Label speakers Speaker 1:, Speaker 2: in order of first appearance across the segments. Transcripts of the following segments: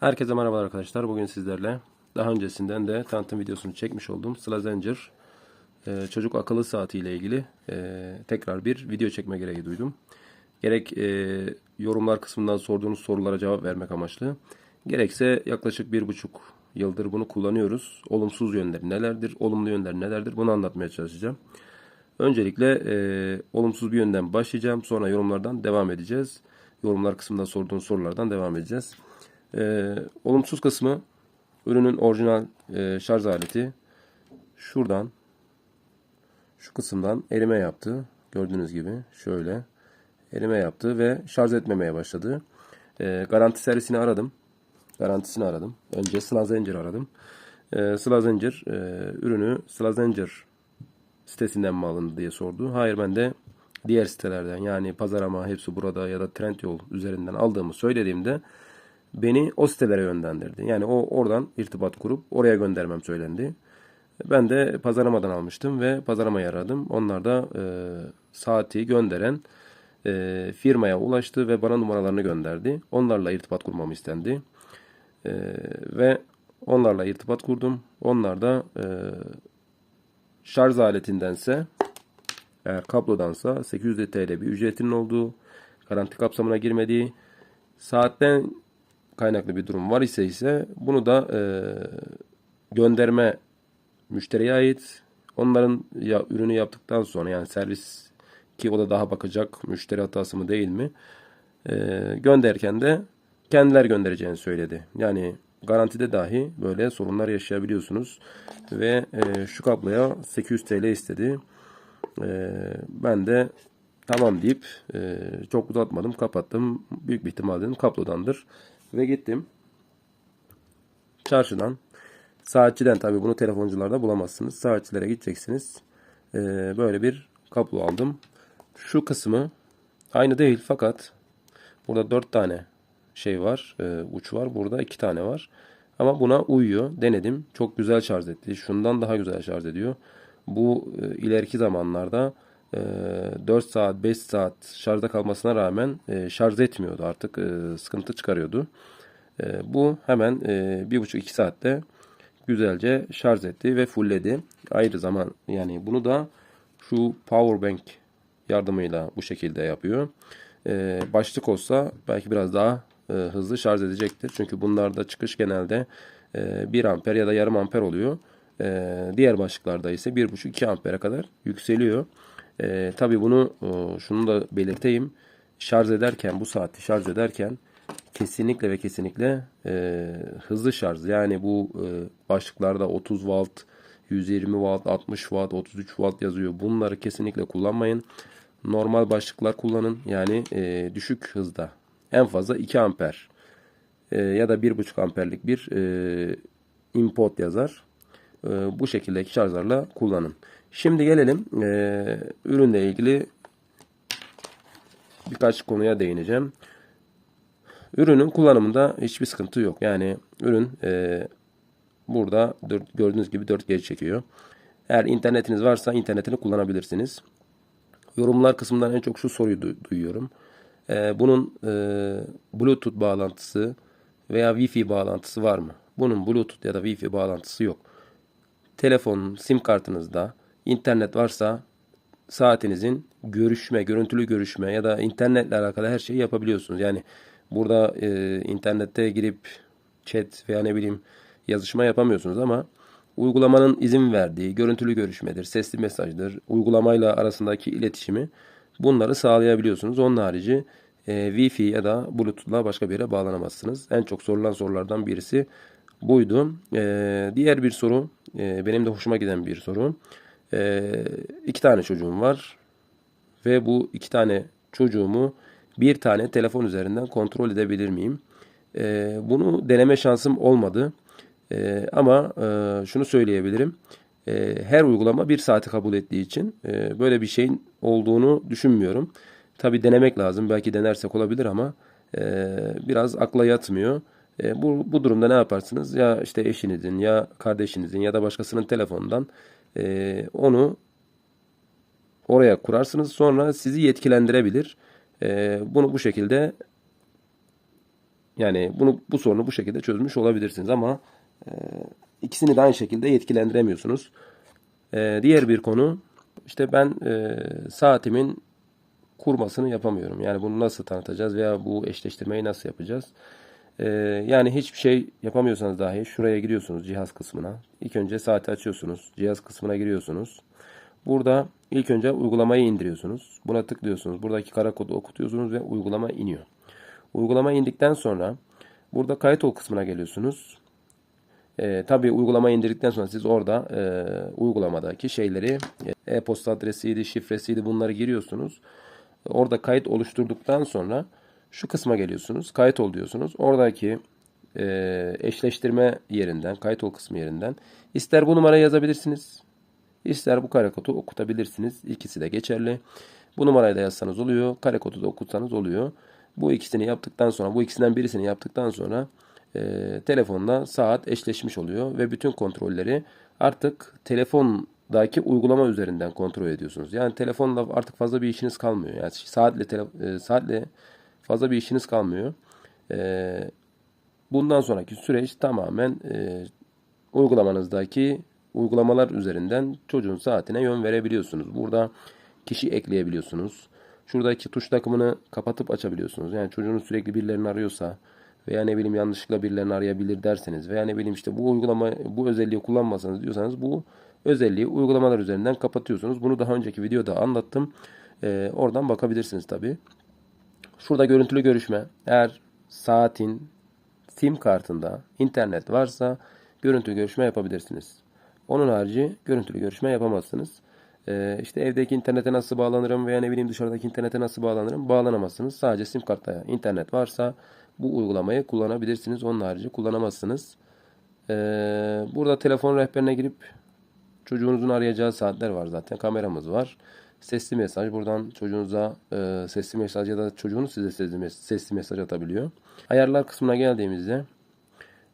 Speaker 1: Herkese merhaba arkadaşlar. Bugün sizlerle daha öncesinden de tanıtım videosunu çekmiş olduğum Slazenger e, çocuk akıllı saati ile ilgili e, tekrar bir video çekme gereği duydum. Gerek e, yorumlar kısmından sorduğunuz sorulara cevap vermek amaçlı. Gerekse yaklaşık bir buçuk yıldır bunu kullanıyoruz. Olumsuz yönleri nelerdir, olumlu yönleri nelerdir bunu anlatmaya çalışacağım. Öncelikle e, olumsuz bir yönden başlayacağım. Sonra yorumlardan devam edeceğiz. Yorumlar kısmında sorduğunuz sorulardan devam edeceğiz. E, olumsuz kısmı ürünün orijinal e, şarj aleti şuradan şu kısımdan erime yaptı. Gördüğünüz gibi şöyle erime yaptı ve şarj etmemeye başladı. E, garanti servisini aradım. Garantisini aradım. Önce Slazenger aradım. E, Slazenger e, ürünü Slazenger sitesinden mi alındı diye sordu. Hayır ben de diğer sitelerden yani Pazarama hepsi burada ya da Trendyol üzerinden aldığımı söylediğimde beni o sitelere yönlendirdi. Yani o oradan irtibat kurup oraya göndermem söylendi. Ben de pazaramadan almıştım ve pazaramayı aradım. Onlar da e, saati gönderen e, firmaya ulaştı ve bana numaralarını gönderdi. Onlarla irtibat kurmamı istendi. E, ve onlarla irtibat kurdum. Onlar da e, şarj aletindense eğer kablodansa 800 TL bir ücretinin olduğu, garanti kapsamına girmediği, saatten kaynaklı bir durum var ise ise bunu da e, gönderme müşteriye ait. Onların ya ürünü yaptıktan sonra yani servis ki o da daha bakacak müşteri hatası mı değil mi e, gönderirken de kendiler göndereceğini söyledi. Yani garantide dahi böyle sorunlar yaşayabiliyorsunuz ve e, şu kabloya 800 TL istedi. E, ben de tamam deyip e, çok uzatmadım kapattım. Büyük bir ihtimal dedim kablodandır. Ve gittim. Çarşıdan. Saatçiden tabii bunu telefoncularda bulamazsınız. Saatçilere gideceksiniz. E, böyle bir kablo aldım. Şu kısmı aynı değil fakat burada 4 tane şey var. E, uç var. Burada 2 tane var. Ama buna uyuyor. Denedim. Çok güzel şarj etti. Şundan daha güzel şarj ediyor. Bu e, ileriki zamanlarda 4 saat 5 saat şarjda kalmasına rağmen e, şarj etmiyordu. Artık e, sıkıntı çıkarıyordu. E, bu hemen e, 1,5-2 saatte güzelce şarj etti ve fullledi. Ayrı zaman yani bunu da şu power bank yardımıyla bu şekilde yapıyor. Başlık olsa belki biraz daha hızlı şarj edecektir. Çünkü bunlarda çıkış genelde e, 1 amper ya da yarım amper oluyor. Diğer başlıklarda ise 1,5-2 ampere kadar yükseliyor. E, tabii bunu e, şunu da belirteyim. Şarj ederken bu saati şarj ederken kesinlikle ve kesinlikle e, hızlı şarj. Yani bu e, başlıklarda 30 volt, 120 volt, 60 volt, 33 volt yazıyor. Bunları kesinlikle kullanmayın. Normal başlıklar kullanın. Yani e, düşük hızda. En fazla 2 amper e, ya da 1,5 amperlik bir e, import yazar. E, bu şekildeki şarjlarla kullanın. Şimdi gelelim e, ürünle ilgili birkaç konuya değineceğim. Ürünün kullanımında hiçbir sıkıntı yok. Yani ürün e, burada gördüğünüz gibi 4G çekiyor. Eğer internetiniz varsa internetini kullanabilirsiniz. Yorumlar kısmından en çok şu soruyu du- duyuyorum. E, bunun e, Bluetooth bağlantısı veya Wi-Fi bağlantısı var mı? Bunun Bluetooth ya da Wi-Fi bağlantısı yok. Telefon, sim kartınızda internet varsa saatinizin görüşme, görüntülü görüşme ya da internetle alakalı her şeyi yapabiliyorsunuz. Yani burada e, internette girip chat veya ne bileyim yazışma yapamıyorsunuz ama uygulamanın izin verdiği görüntülü görüşmedir, sesli mesajdır, uygulamayla arasındaki iletişimi bunları sağlayabiliyorsunuz. Onun harici e, Wi-Fi ya da Bluetooth'la başka bir yere bağlanamazsınız. En çok sorulan sorulardan birisi buydu. E, diğer bir soru, e, benim de hoşuma giden bir soru. E, iki tane çocuğum var ve bu iki tane çocuğumu bir tane telefon üzerinden kontrol edebilir miyim? E, bunu deneme şansım olmadı. E, ama e, şunu söyleyebilirim. Her uygulama bir saati kabul ettiği için e, böyle bir şeyin olduğunu düşünmüyorum. Tabi denemek lazım. Belki denersek olabilir ama e, biraz akla yatmıyor. E, bu, bu durumda ne yaparsınız? Ya işte eşinizin ya kardeşinizin ya da başkasının telefonundan e, onu oraya kurarsınız. Sonra sizi yetkilendirebilir. E, bunu bu şekilde Yani bunu bu sorunu bu şekilde çözmüş olabilirsiniz ama e, ikisini de aynı şekilde yetkilendiremiyorsunuz. E, diğer bir konu işte ben e, saatimin kurmasını yapamıyorum. Yani bunu nasıl tanıtacağız veya bu eşleştirmeyi nasıl yapacağız? Ee, yani hiçbir şey yapamıyorsanız dahi şuraya giriyorsunuz cihaz kısmına. İlk önce saati açıyorsunuz. Cihaz kısmına giriyorsunuz. Burada ilk önce uygulamayı indiriyorsunuz. Buna tıklıyorsunuz. Buradaki kara kodu okutuyorsunuz ve uygulama iniyor. Uygulama indikten sonra burada kayıt ol kısmına geliyorsunuz. E, tabii uygulama indirdikten sonra siz orada e, uygulamadaki şeyleri e, e-posta adresiydi, şifresiydi bunları giriyorsunuz. Orada kayıt oluşturduktan sonra şu kısma geliyorsunuz. Kayıt ol diyorsunuz. Oradaki e, eşleştirme yerinden, kayıt ol kısmı yerinden ister bu numarayı yazabilirsiniz. ister bu kare kodu okutabilirsiniz. İkisi de geçerli. Bu numarayı da yazsanız oluyor. Kare kodu da okutsanız oluyor. Bu ikisini yaptıktan sonra, bu ikisinden birisini yaptıktan sonra e, telefonla saat eşleşmiş oluyor ve bütün kontrolleri artık telefondaki uygulama üzerinden kontrol ediyorsunuz. Yani telefonla artık fazla bir işiniz kalmıyor. Yani saatle tele, e, saatle fazla bir işiniz kalmıyor. E, bundan sonraki süreç tamamen e, uygulamanızdaki uygulamalar üzerinden çocuğun saatine yön verebiliyorsunuz. Burada kişi ekleyebiliyorsunuz. Şuradaki tuş takımını kapatıp açabiliyorsunuz. Yani çocuğunuz sürekli birilerini arıyorsa veya ne bileyim yanlışlıkla birilerini arayabilir derseniz veya ne bileyim işte bu uygulama bu özelliği kullanmasanız diyorsanız bu özelliği uygulamalar üzerinden kapatıyorsunuz. Bunu daha önceki videoda anlattım. Ee, oradan bakabilirsiniz tabi. Şurada görüntülü görüşme. Eğer saatin sim kartında internet varsa görüntülü görüşme yapabilirsiniz. Onun harici görüntülü görüşme yapamazsınız. Ee, işte evdeki internete nasıl bağlanırım veya ne bileyim dışarıdaki internete nasıl bağlanırım bağlanamazsınız. Sadece sim kartta internet varsa bu uygulamayı kullanabilirsiniz. Onun harici kullanamazsınız. Ee, burada telefon rehberine girip çocuğunuzun arayacağı saatler var zaten. Kameramız var. Sesli mesaj. Buradan çocuğunuza e, sesli mesaj ya da çocuğunuz size sesli, sesli mesaj atabiliyor. Ayarlar kısmına geldiğimizde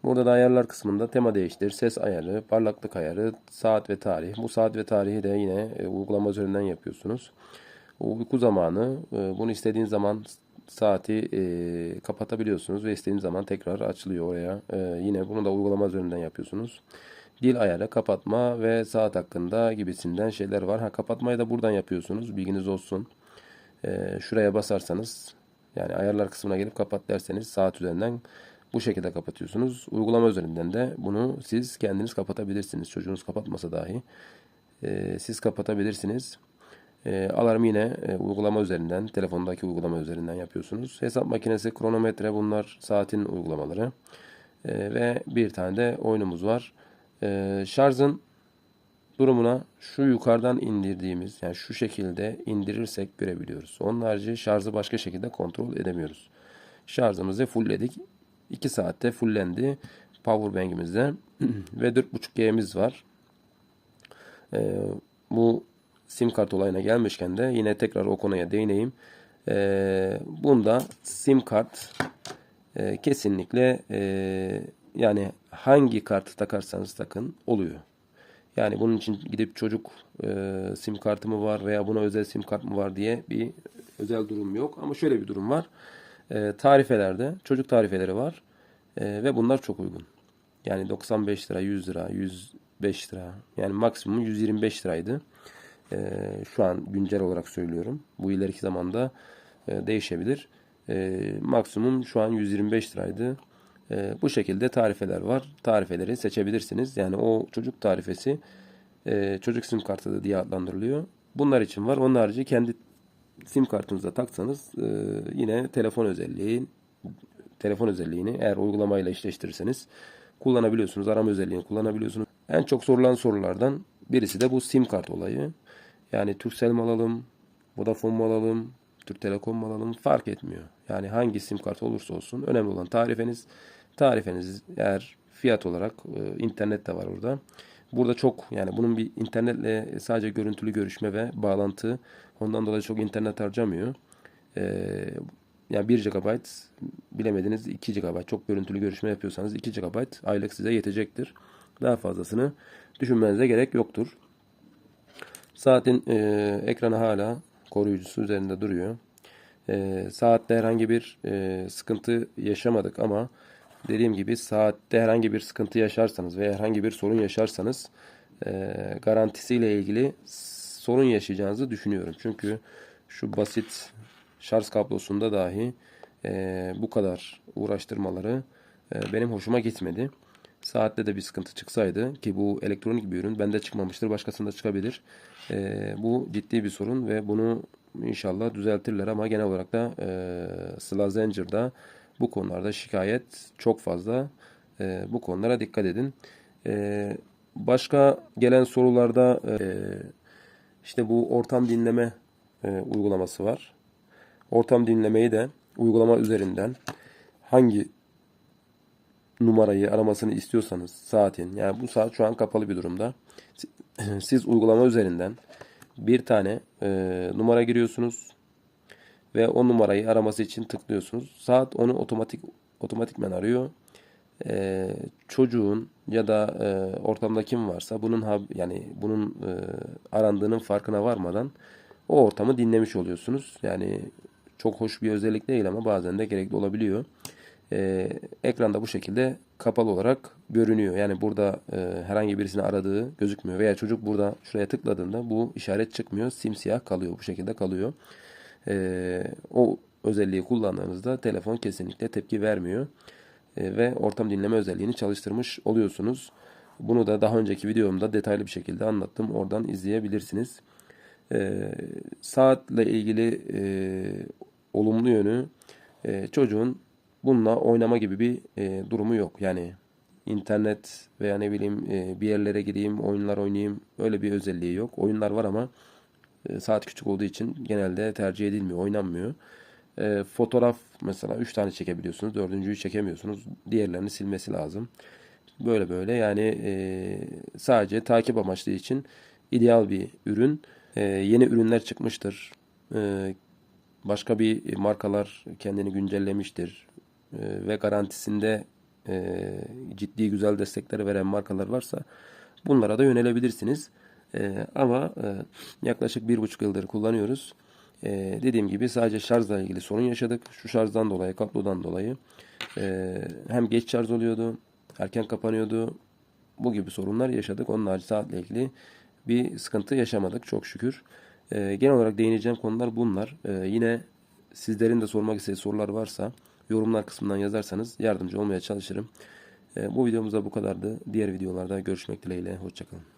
Speaker 1: burada da ayarlar kısmında tema değiştir, ses ayarı, parlaklık ayarı, saat ve tarih. Bu saat ve tarihi de yine e, uygulama üzerinden yapıyorsunuz. Uyku zamanı. E, bunu istediğiniz zaman saati e, kapatabiliyorsunuz ve istediğiniz zaman tekrar açılıyor oraya. E, yine bunu da uygulama üzerinden yapıyorsunuz. Dil ayarı, kapatma ve saat hakkında gibisinden şeyler var. Ha kapatmayı da buradan yapıyorsunuz. Bilginiz olsun. E, şuraya basarsanız yani ayarlar kısmına gelip kapat derseniz saat üzerinden bu şekilde kapatıyorsunuz. Uygulama üzerinden de bunu siz kendiniz kapatabilirsiniz. Çocuğunuz kapatmasa dahi e, siz kapatabilirsiniz. E, alarm yine e, uygulama üzerinden, telefondaki uygulama üzerinden yapıyorsunuz. Hesap makinesi, kronometre bunlar saatin uygulamaları. E, ve bir tane de oyunumuz var. E, şarjın durumuna şu yukarıdan indirdiğimiz yani şu şekilde indirirsek görebiliyoruz. Onun harici şarjı başka şekilde kontrol edemiyoruz. Şarjımızı fullledik. 2 saatte fullendi. Powerbank'imizde ve 4.5G'miz var. E, bu sim kart olayına gelmişken de yine tekrar o konuya değineyim. E, bunda sim kart e, kesinlikle e, yani hangi kartı takarsanız takın oluyor. Yani bunun için gidip çocuk e, sim kartı mı var veya buna özel sim kart mı var diye bir özel durum yok. Ama şöyle bir durum var. E, tarifelerde çocuk tarifeleri var e, ve bunlar çok uygun. Yani 95 lira, 100 lira, 105 lira yani maksimum 125 liraydı. E, şu an güncel olarak söylüyorum. Bu ileriki zamanda e, değişebilir. E, maksimum şu an 125 liraydı. E, bu şekilde tarifeler var. Tarifeleri seçebilirsiniz. Yani o çocuk tarifesi e, çocuk sim kartı da diye adlandırılıyor. Bunlar için var. Onun harici kendi sim kartınıza taksanız e, yine telefon özelliği telefon özelliğini eğer uygulamayla eşleştirirseniz kullanabiliyorsunuz. Arama özelliğini kullanabiliyorsunuz. En çok sorulan sorulardan birisi de bu sim kart olayı. Yani Turkcell mi alalım, Vodafone mu alalım, Türk Telekom mu alalım fark etmiyor. Yani hangi sim kart olursa olsun önemli olan tarifeniz. Tarifeniz eğer fiyat olarak e, internet de var orada. Burada çok yani bunun bir internetle sadece görüntülü görüşme ve bağlantı ondan dolayı çok internet harcamıyor. Ee, yani 1 GB bilemediniz 2 GB çok görüntülü görüşme yapıyorsanız 2 GB aylık size yetecektir. Daha fazlasını düşünmenize gerek yoktur. Saatin e, ekranı hala koruyucusu üzerinde duruyor. E, saatte herhangi bir e, sıkıntı yaşamadık ama dediğim gibi saatte herhangi bir sıkıntı yaşarsanız veya herhangi bir sorun yaşarsanız e, garantisiyle ilgili sorun yaşayacağınızı düşünüyorum. Çünkü şu basit şarj kablosunda dahi e, bu kadar uğraştırmaları e, benim hoşuma gitmedi. Saatte de bir sıkıntı çıksaydı ki bu elektronik bir ürün bende çıkmamıştır başkasında çıkabilir. E, bu ciddi bir sorun ve bunu inşallah düzeltirler ama genel olarak da e, Sıla Zenger'da bu konularda şikayet çok fazla. E, bu konulara dikkat edin. E, başka gelen sorularda e, işte bu ortam dinleme e, uygulaması var. Ortam dinlemeyi de uygulama üzerinden hangi numarayı aramasını istiyorsanız saatin yani bu saat şu an kapalı bir durumda. Siz uygulama üzerinden bir tane e, numara giriyorsunuz ve o numarayı araması için tıklıyorsunuz. Saat onu otomatik otomatikmen arıyor. E, çocuğun ya da e, ortamda kim varsa bunun hab- yani bunun e, arandığının farkına varmadan o ortamı dinlemiş oluyorsunuz. Yani çok hoş bir özellik değil ama bazen de gerekli olabiliyor. E, ekranda bu şekilde kapalı olarak görünüyor. Yani burada e, herhangi birisini aradığı gözükmüyor. Veya çocuk burada şuraya tıkladığında bu işaret çıkmıyor. Simsiyah kalıyor. Bu şekilde kalıyor. E, o özelliği kullandığınızda telefon kesinlikle tepki vermiyor. E, ve ortam dinleme özelliğini çalıştırmış oluyorsunuz. Bunu da daha önceki videomda detaylı bir şekilde anlattım. Oradan izleyebilirsiniz. E, saatle ilgili e, olumlu yönü e, çocuğun bununla oynama gibi bir e, durumu yok. Yani internet veya ne bileyim e, bir yerlere gideyim, oyunlar oynayayım öyle bir özelliği yok. Oyunlar var ama e, saat küçük olduğu için genelde tercih edilmiyor, oynanmıyor. E, fotoğraf mesela 3 tane çekebiliyorsunuz. Dördüncüyü çekemiyorsunuz. Diğerlerini silmesi lazım. Böyle böyle yani e, sadece takip amaçlı için ideal bir ürün. E, yeni ürünler çıkmıştır. E, başka bir markalar kendini güncellemiştir. E, ve garantisinde e, ciddi güzel destekleri veren markalar varsa bunlara da yönelebilirsiniz. E, ama e, yaklaşık bir buçuk yıldır kullanıyoruz. E, dediğim gibi sadece şarjla ilgili sorun yaşadık. Şu şarjdan dolayı, kablodan dolayı e, hem geç şarj oluyordu, erken kapanıyordu. Bu gibi sorunlar yaşadık. Onun harici saatle ilgili bir sıkıntı yaşamadık çok şükür. E, genel olarak değineceğim konular bunlar. E, yine sizlerin de sormak istediği sorular varsa yorumlar kısmından yazarsanız yardımcı olmaya çalışırım. E, bu videomuzda bu kadardı. Diğer videolarda görüşmek dileğiyle. Hoşçakalın.